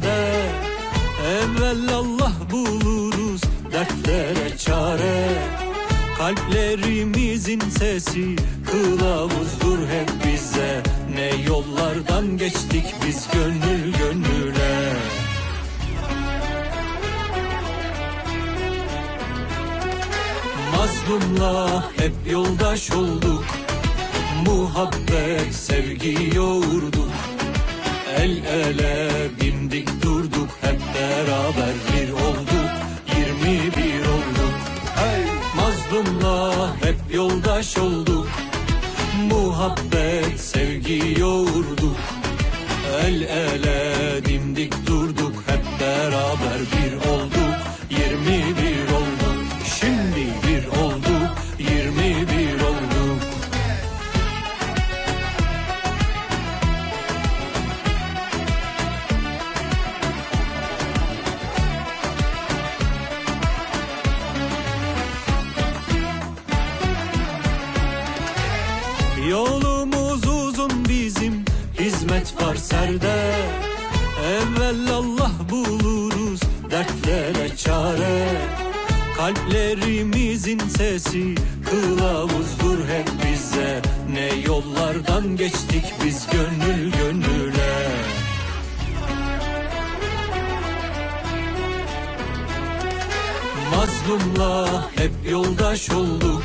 serde Evvel Allah buluruz dertlere çare. Kalplerimizin sesi kılavuzdur hep bize. Ne yollardan geçtik biz gönül gönüle. Mazlumla hep yoldaş olduk. Muhabbet sevgi yoğurduk. El ele Kalplerimizin sesi kılavuzdur hep bize. Ne yollardan geçtik biz gönül gönüle. Mazlumla hep yoldaş olduk.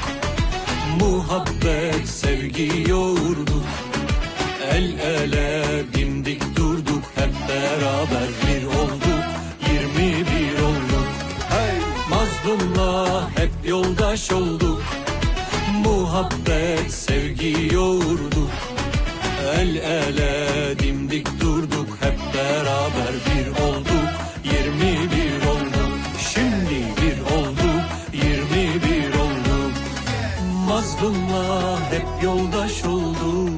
Muhabbet sevgi yoğurduk. El ele dimdik durduk Hep beraber bir olduk yoldaş olduk. Muhabbet sevgi yoğurduk. El ele dimdik durduk. Hep beraber bir olduk. Yirmi bir olduk. Şimdi bir olduk. Yirmi bir olduk. Mazlumla hep yoldaş olduk.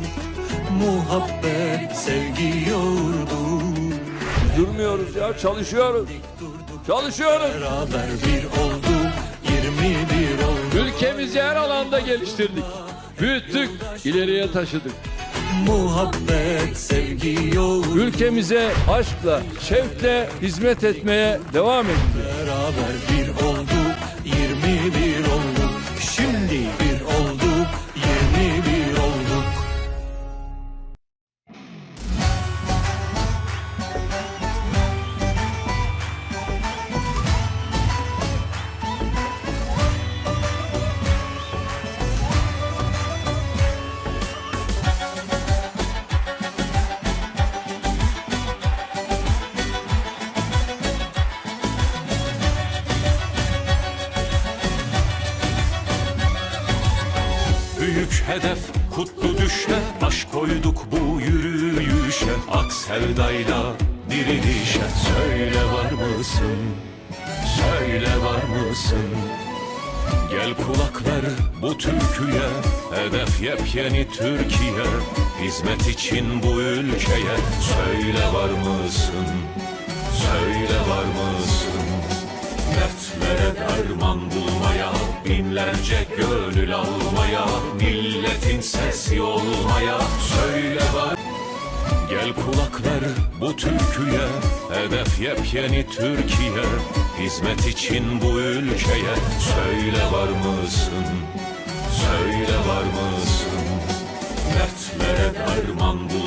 Muhabbet sevgi yoğurduk. Durmuyoruz ya çalışıyoruz. Çalışıyoruz. Beraber bir olduk. Yirmi bir olduk Ülkemizi her alanda geliştirdik. Büyüttük, ileriye taşıdık. Muhabbet sevgi yoğurduk Ülkemize aşkla, şevkle hizmet etmeye devam edeceğiz. Beraber bir Büyük hedef kutlu düşe Baş koyduk bu yürüyüşe Ak sevdayla dirilişe Söyle var mısın? Söyle var mısın? Gel kulak ver bu türküye Hedef yepyeni Türkiye Hizmet için bu ülkeye Söyle var mısın? Söyle Binlerce gönül almaya Milletin sesi olmaya Söyle var Gel kulak ver bu türküye Hedef yepyeni Türkiye Hizmet için bu ülkeye Söyle var mısın? Söyle var mısın? Dertlere derman bulmaya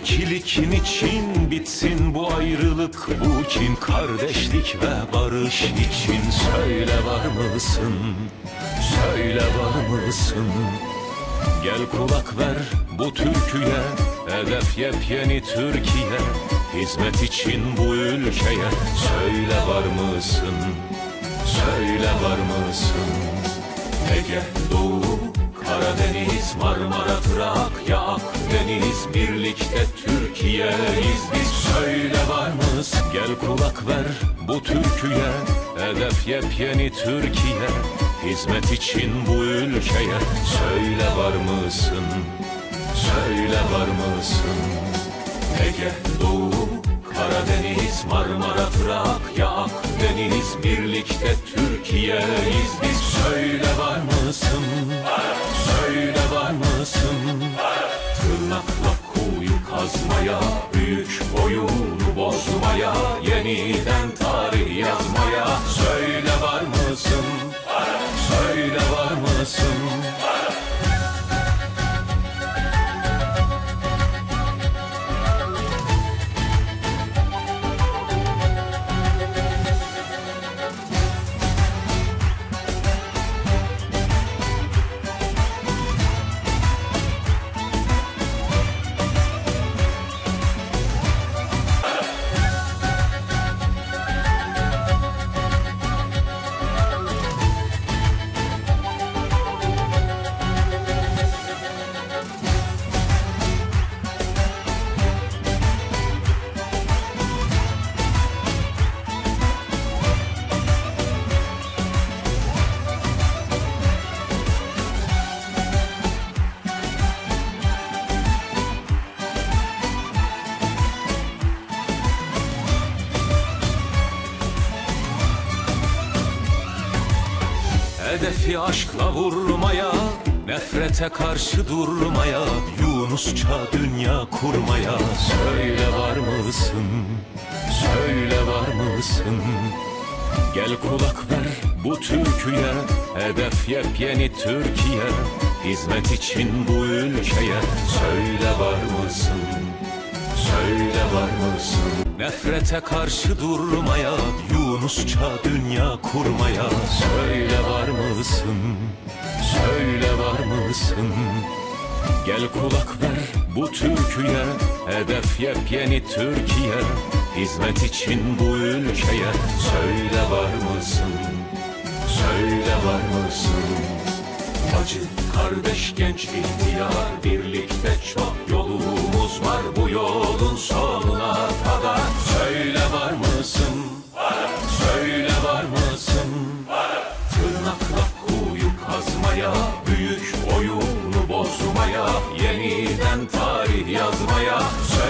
bu ikilik niçin bitsin bu ayrılık bu kin Kardeşlik ve barış için söyle var mısın? Söyle var mısın? Gel kulak ver bu türküye Hedef yepyeni Türkiye Hizmet için bu ülkeye Söyle var mısın? Söyle var mısın? Ege, Doğu, Karadeniz, Marmara, Trak, ya Akdeniz Birlikte Türkiye'yiz biz Söyle var mısın? Gel kulak ver bu türküye Hedef yepyeni Türkiye Hizmet için bu ülkeye Söyle var mısın? Söyle var mısın? Ege, Doğu, Karadeniz, Marmara, Trak, ya Akdeniz Birlikte Türkiye'yiz biz Söyle var mısın? Söyle var mısın? Tırnakla kuyu kazmaya Büyük oyunu bozmaya Yeniden tarih Hedefi aşkla vurmaya Nefrete karşı durmaya Yunusça dünya kurmaya Söyle var mısın? Söyle var mısın? Gel kulak ver bu türküye Hedef yepyeni Türkiye Hizmet için bu ülkeye Söyle var mısın? Söyle var mısın? Nefrete karşı durmaya Yunusça dünya kurmaya Söyle var mısın? Söyle var mısın? Gel kulak ver bu türküye Hedef yepyeni Türkiye Hizmet için bu ülkeye Söyle var mısın? Söyle var mısın? Acı kardeş genç ihtiyar Birlikte çok yolumuz var Bu yolun sonuna kadar Söyle var mısın? Söyle var mısın? Tırnakla kuyu kazmaya Büyük oyunu bozmaya Yeniden tarih yazmaya Söyle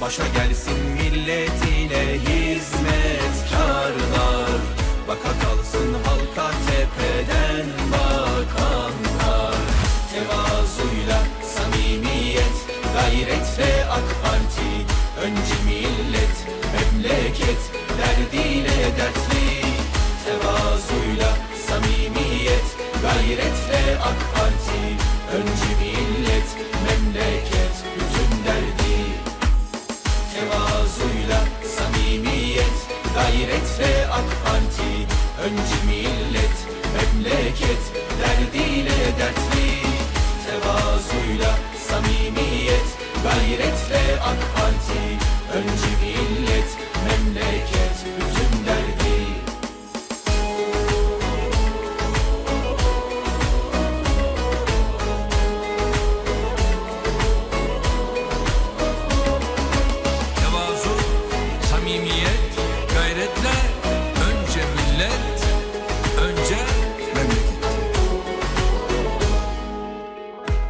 Başa gelsin milletine hizmetkarlar. Baka kalsın halka tepeden bakanlar. Tevazuyla samimiyet, gayret ve AK Parti. Önce millet, memleket Önce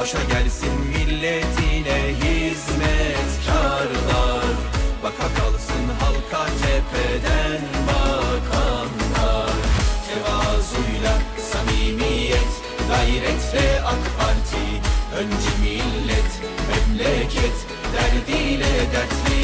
Başa gelsin milletine hizmetkarlar Baka kalsın halka tepeden bakanlar. Tevazuyla samimiyet Gayretle AK Parti. Önce millet, memleket Derdiyle dertli